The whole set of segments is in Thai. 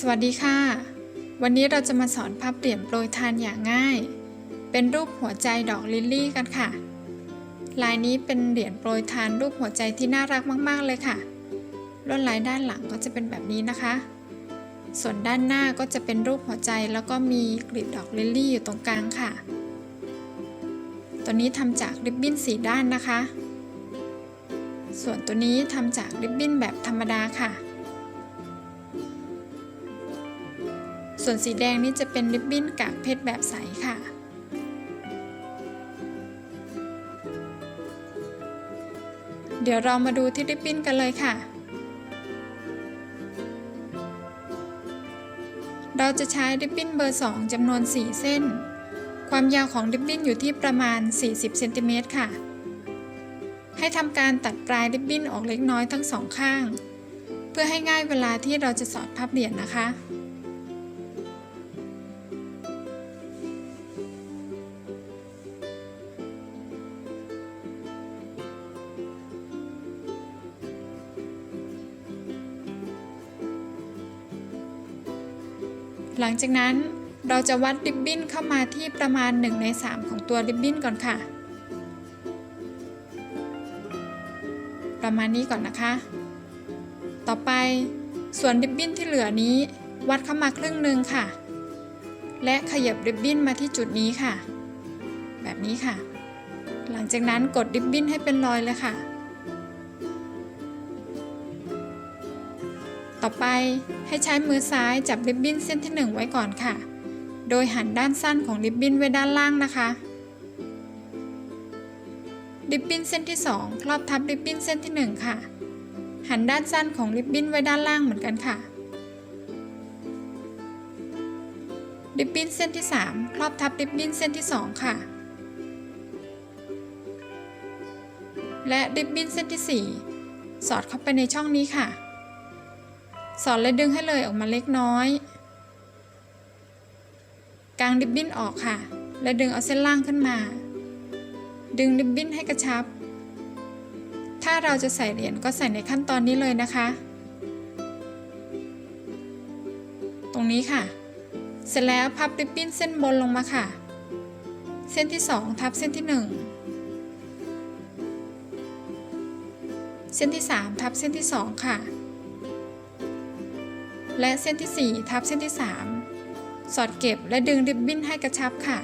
สวัสดีค่ะ วันนี้เราจะมาสอนพับเหรียญโปรยทานอย่างง่าย เป็นรูปหัวใจดอกลิลลี่กันค่ะ ลายนี้เป็นเหรียญโปรยทานรูปหัวใจที่น่ารักมาก ๆ เลยค่ะลวดลายด้านหลังก็จะเป็นแบบนี้นะคะ ส่วนด้านหน้าก็จะเป็นรูปหัวใจแล้วก็มีกลีบดอกลิลลี่อยู่ตรงกลางค่ะ ตัวนี้ทำจากริบบิ้นสีด้านนะคะ ส่วนตัวนี้ทำจากริบบิ้นแบบธรรมดาค่ะ ส่วนสีแดงนี่จะเป็นริบบิ้นกากเพชรแบบใสค่ะ เดี๋ยวเรามาดูที่ริบบิ้นกันเลยค่ะ เราจะใช้ริบบิ้นเบอร์ 2จำนวน 4 เส้น ความยาวของริบบิ้นอยู่ที่ประมาณ 40เซนติเมตรค่ะ ให้ทำการตัดปลายริบบิ้นออกเล็กน้อยทั้งสองข้าง เพื่อให้ง่ายเวลาที่เราจะสอดพับเหรียญนะคะ จากนั้นเราจะวัดริบบิ้นเข้ามาที่ประมาณ 1 ใน 3 ของตัวริบบิ้นก่อนค่ะ ประมาณนี้ก่อนนะคะ ต่อไปส่วนริบบิ้นที่เหลือนี้ วัดเข้ามาครึ่งหนึ่งค่ะ และขยับริบบิ้นมาที่จุดนี้ค่ะ แบบนี้ค่ะ หลังจากนั้นกดริบบิ้นให้เป็นรอยเลยค่ะ ต่อไปให้ใช้มือซ้ายจับริบบิ้นเส้นที่ 1 ไว้ก่อนค่ะ โดยหันด้านสั้นของริบบิ้นไว้ด้านล่างนะคะ ริบบิ้นเส้นที่ 2 ครอบทับริบบิ้นเส้นที่ 1 ค่ะ หันด้านสั้นของริบบิ้นไว้ด้านล่างเหมือนกันค่ะ ริบบิ้นเส้นที่ 3 ครอบทับริบบิ้นเส้นที่ 2 ค่ะ และริบบิ้นเส้นที่ 4 สอดเข้าไปในช่องนี้ค่ะ สอดและดึงให้เลยออกมาเล็กน้อย กางริบบิ้นออกค่ะ และดึงเอาเส้นล่างขึ้นมา ดึงริบบิ้นให้กระชับ ถ้าเราจะใส่เหรียญก็ใส่ในขั้นตอนนี้เลยนะคะ ตรงนี้ค่ะ เสร็จแล้วพับริบบิ้นเส้นบนลงมาค่ะ เส้นที่ 2 ทับเส้นที่ 1 เส้นที่ 3 ทับเส้นที่ 2 ค่ะ และเส้นที่ 4 ทับเส้นที่ 3 สอดเก็บและดึงริบบิ้นให้กระชับค่ะ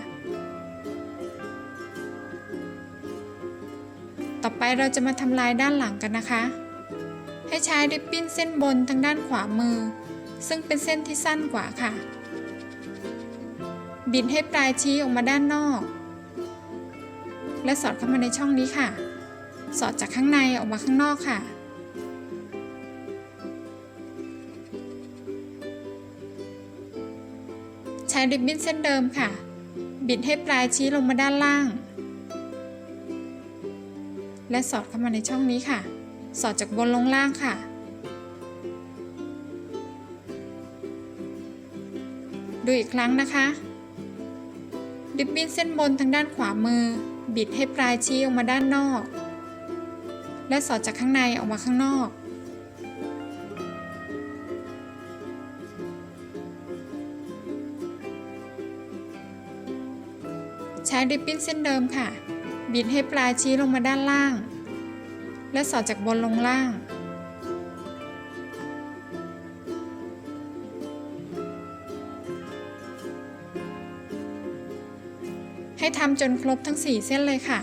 ต่อไปเราจะมาทำลายด้านหลังกันนะคะ ให้ใช้ริบบิ้นเส้นบนทางด้านขวามือ ซึ่งเป็นเส้นที่สั้นกว่าค่ะ บิดให้ปลายชี้ออกมาด้านนอก และสอดเข้ามาในช่องนี้ค่ะ สอดจากข้างในออกมาข้างนอกค่ะ ริบบิ้นเส้นเดิมค่ะ บิดให้ปลายชี้ลงมาด้านล่าง และสอดเข้ามาในช่องนี้ค่ะ สอดจากบนลงล่างค่ะ ดูอีกครั้งนะคะริบบิ้นเส้นบนทางด้านขวามือ บิดให้ปลายชี้ออกมาด้านนอก และสอดจากข้างในออกมาข้างนอก ริบบิ้นเส้นเดิมค่ะ บิดให้ปลายชี้ลงมาด้านล่าง และสอดจากบนลงล่าง ให้ทำจนครบทั้ง 4 เส้นเลยค่ะ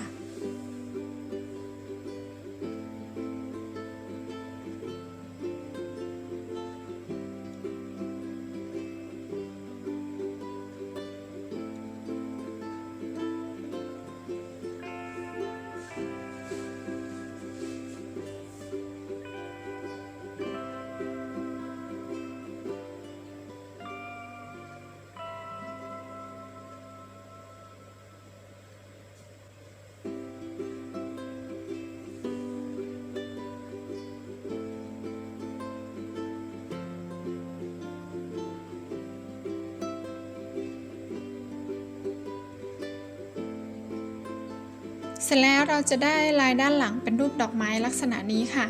สร็จแล้วเราจะได้ลายด้านหลังเป็นรูปดอกไม้ลักษณะนี้ค่ะ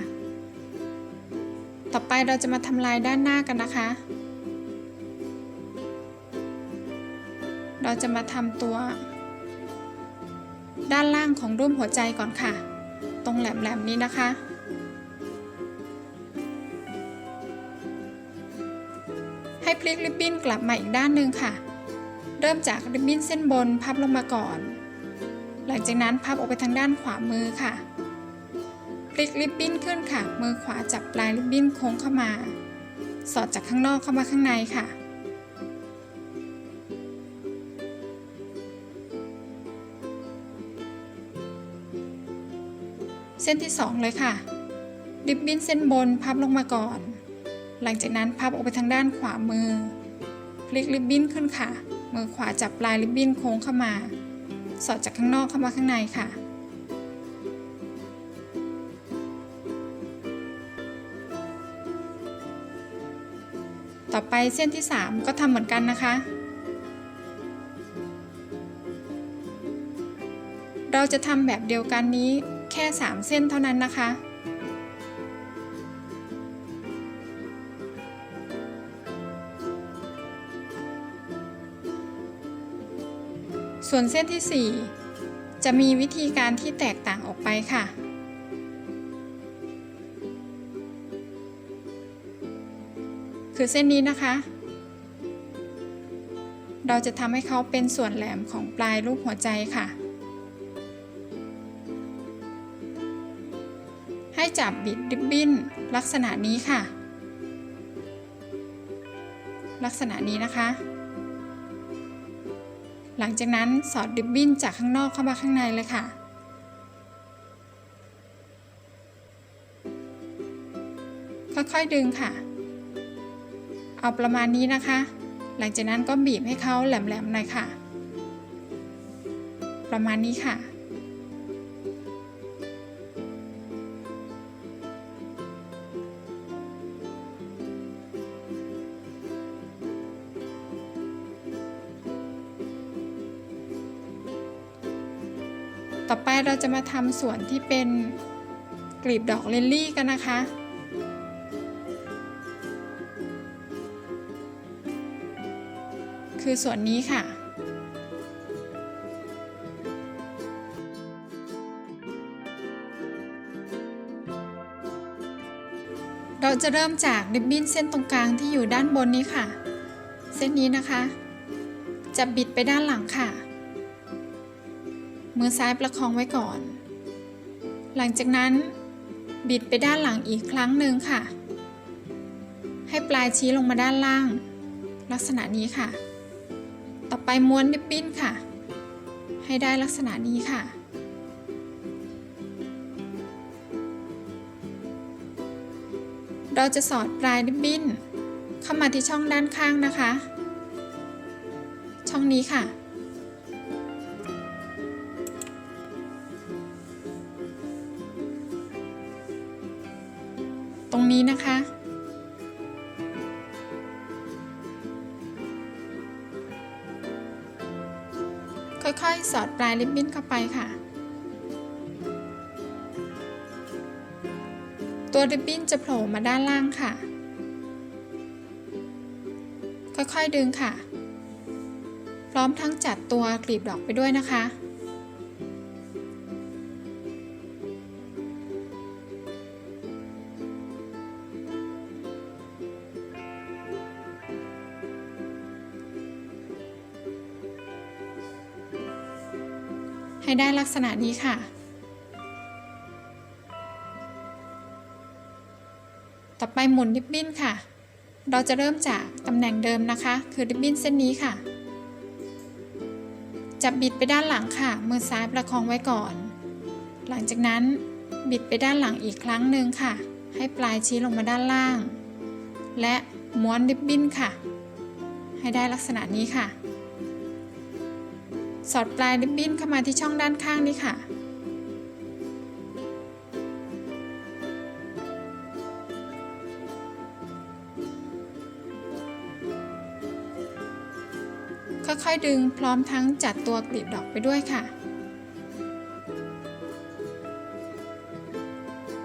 ต่อไปเราจะมาทำลายด้านหน้ากันนะคะ เราจะมาทำตัว ด้านล่างของรูปหัวใจก่อนค่ะ ตรงแหลมๆนี้นะคะ ให้พลิกริบบิ้นกลับมาอีกด้านหนึ่งค่ะ เริ่มจากริบบิ้นเส้นบนพับลงมาก่อน หลังจากนั้นพับออกไปทางด้านขวามือค่ะ พลิกริบบิ้นขึ้นค่ะ มือขวาจับปลายริบบิ้นโค้งเข้ามา สอดจากข้างนอกเข้ามาข้างในค่ะ เส้นที่ 2 เลยค่ะ ริบบิ้นเส้นบนพับลงมาก่อน หลังจากนั้นพับออกไปทางด้านขวามือ พลิกริบบิ้นขึ้นค่ะ มือขวาจับปลายริบบิ้นโค้งเข้ามา สอดจากข้างนอกเข้ามาข้างในค่ะ ต่อไปเส้นที่ 3 ก็ทำเหมือนกันนะคะ เราจะทำแบบเดียวกันนี้แค่ 3 เส้นเท่านั้นนะคะ ส่วนเส้นที่ 4 จะมีวิธีการที่แตกต่างออกไปค่ะ คือเส้นนี้นะคะ เราจะทำให้เขาเป็นส่วนแหลมของปลายรูปหัวใจค่ะ ให้จับบิดริบบิ้นลักษณะนี้ค่ะ ลักษณะนี้นะคะ หลังจากนั้นสอดริบบิ้นจากข้างนอกเข้ามาข้างในเลยค่ะ ค่อยๆดึงค่ะ เอาประมาณนี้นะคะ หลังจากนั้นก็บีบให้เขาแหลมๆหน่อยค่ะ ประมาณนี้ค่ะ เราจะมาทำส่วนที่เป็นกลีบดอกเลลลี่กันนะคะ คือส่วนนี้ค่ะ เราจะเริ่มจากริบบิ้นเส้นตรงกลางที่อยู่ด้านบนนี้ค่ะ เส้นนี้นะคะ จะบิดไปด้านหลังค่ะ มือซ้ายประคองไว้ก่อน หลังจากนั้น บิดไปด้านหลังอีกครั้งหนึ่งค่ะ ให้ปลายชี้ลงมาด้านล่าง ลักษณะนี้ค่ะ ต่อไปม้วนริบบิ้นค่ะ ให้ได้ลักษณะนี้ค่ะ เราจะสอดปลายริบบิ้น เข้ามาที่ช่องด้านข้างนะคะ ช่องนี้ค่ะ นี้นะคะ ค่อยๆ สอดปลายริบบิ้นเข้าไปค่ะ ตัวริบบิ้นจะโผล่มาด้านล่างค่ะ ค่อยๆดึงค่ะ พร้อมทั้งจัดตัวกลีบดอกไปด้วยนะคะ ได้ลักษณะนี้ค่ะ ต่อไปหมุนริบบิ้นค่ะ เราจะเริ่มจากตำแหน่งเดิมนะคะ คือริบบิ้นเส้นนี้ค่ะ จับบิดไปด้านหลังค่ะ มือซ้ายประคองไว้ก่อน หลังจากนั้นบิดไปด้านหลังอีกครั้งหนึ่งค่ะ ให้ปลายชี้ลงมาด้านล่าง และม้วนริบบิ้นค่ะ ให้ได้ลักษณะนี้ค่ะ สอดปลายริบบิ้นเข้ามาที่ช่องด้านข้างนี้ค่ะ ค่อยๆดึงพร้อมทั้งจัดตัวกลีบดอกไปด้วยค่ะ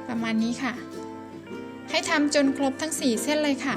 ประมาณนี้ค่ะ ให้ทำจนครบทั้ง 4 เส้นเลยค่ะ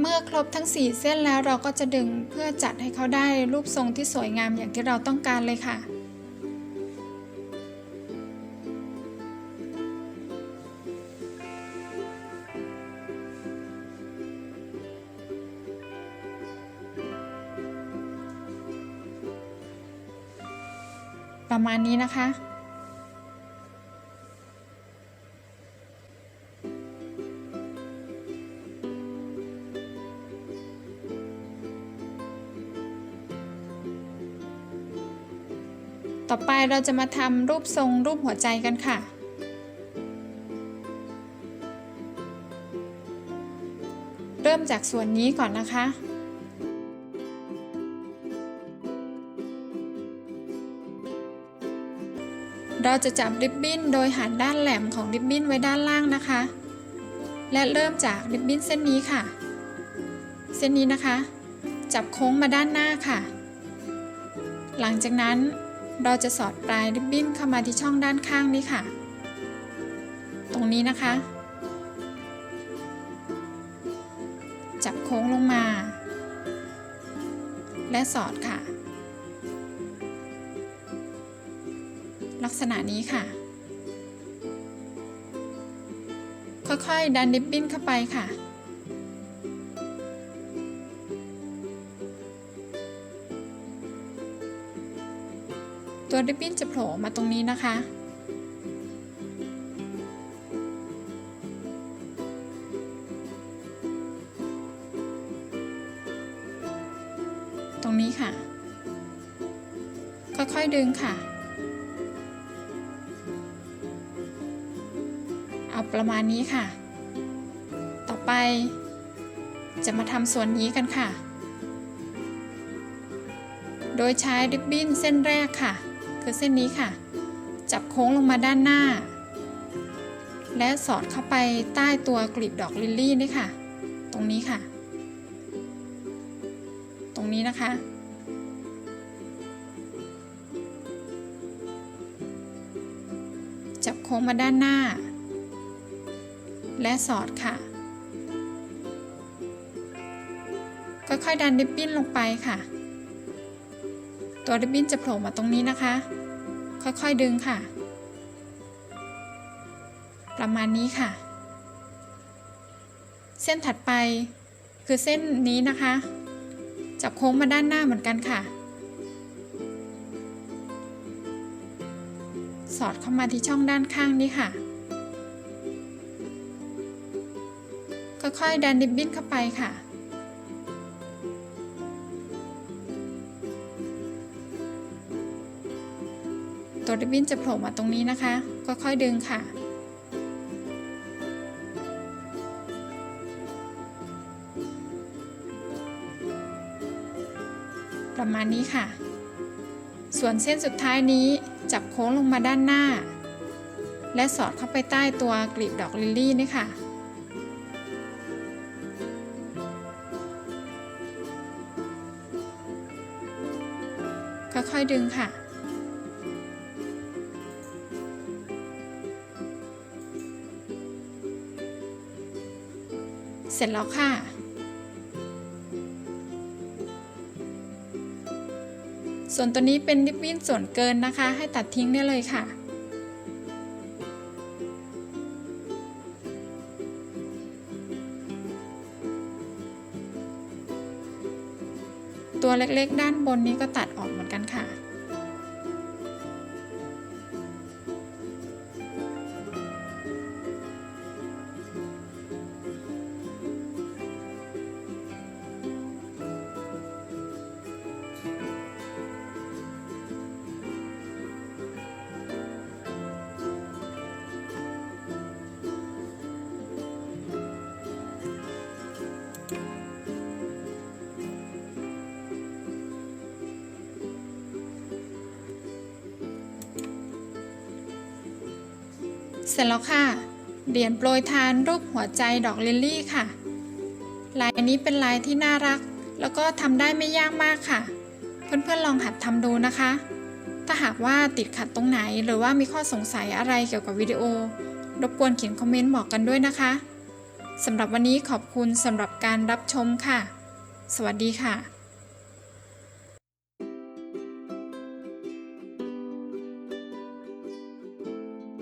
เมื่อครบทั้ง 4 เส้นแล้วเราก็จะดึงเพื่อจัดให้เขาได้รูปทรงที่สวยงามอย่างที่เราต้องการเลยค่ะ ประมาณนี้นะคะ ต่อไปเราจะมาทำรูปทรงรูปหัวใจกันค่ะ เริ่มจากส่วนนี้ก่อนนะคะ เราจะจับริบบิ้นโดยหันด้านแหลมของริบบิ้นไว้ด้านล่างนะคะ และเริ่มจากริบบิ้นเส้นนี้ค่ะ เส้นนี้นะคะ จับโค้งมาด้านหน้าค่ะ หลังจากนั้น เราจะสอดปลายริบบิ้นเข้ามาที่ช่องด้านข้างนี้ค่ะ ตรงนี้นะคะ จับโค้งลงมา และสอดค่ะ ลักษณะนี้ค่ะ ค่อยๆ ดันริบบิ้นเข้าไปค่ะ ตัวริบบิ้นจะโผล่มาตรงนี้นะคะ ตรงนี้ค่ะ ค่อยๆดึงค่ะ เอาประมาณนี้ค่ะ ต่อไป จะมาทำส่วนนี้กันค่ะ โดยใช้ริบบิ้นเส้นแรกค่ะ คือเส้นนี้ค่ะ จับโค้งลงมาด้านหน้า และสอดเข้าไปใต้ตัวกลีบดอกลิลลี่นี่ค่ะ ตรงนี้ค่ะ ตรงนี้นะคะ จับโค้งมาด้านหน้า และสอดค่ะ ค่อยๆดันริบบิ้นลงไปค่ะตัวริบบิ้นจะโผล่มาตรงนี้นะคะ ค่อยๆดึงค่ะ ประมาณนี้ค่ะ เส้นถัดไปคือเส้นนี้นะคะ จับโค้งมาด้านหน้าเหมือนกันค่ะ สอดเข้ามาที่ช่องด้านข้างนี้ค่ะ ค่อยๆดันริบบิ้นเข้าไปค่ะ ริบบิ้นจะโผล่มาตรงนี้นะคะค่อยๆดึงค่ะ ประมาณนี้ค่ะ ส่วนเส้นสุดท้ายนี้จับโค้งลงมาด้านหน้า และสอดเข้าไปใต้ตัวกลีบดอกลิลลี่นี่ค่ะค่อยๆดึงค่ะ เสร็จแล้วค่ะส่วนตัวนี้เป็นริบบิ้นส่วนเกินนะคะ ให้ตัดทิ้งได้เลยค่ะ ตัวเล็กๆ ด้านบนนี้ก็ตัดออกเหมือนกันค่ะ เสร็จแล้วค่ะ เหรียญโปรยทานรูปหัวใจดอกลิลลี่ค่ะ ลายนี้เป็นลายที่น่ารัก แล้วก็ทำได้ไม่ยากมากค่ะ เพื่อนๆลองหัดทำดูนะคะ ถ้าหากว่าติดขัดตรงไหนหรือว่ามีข้อสงสัยอะไรเกี่ยวกับวิดีโอ รบกวนเขียนคอมเมนต์บอกกันด้วยนะคะสำหรับวันนี้ขอบคุณสำหรับการรับชมค่ะ สวัสดีค่ะ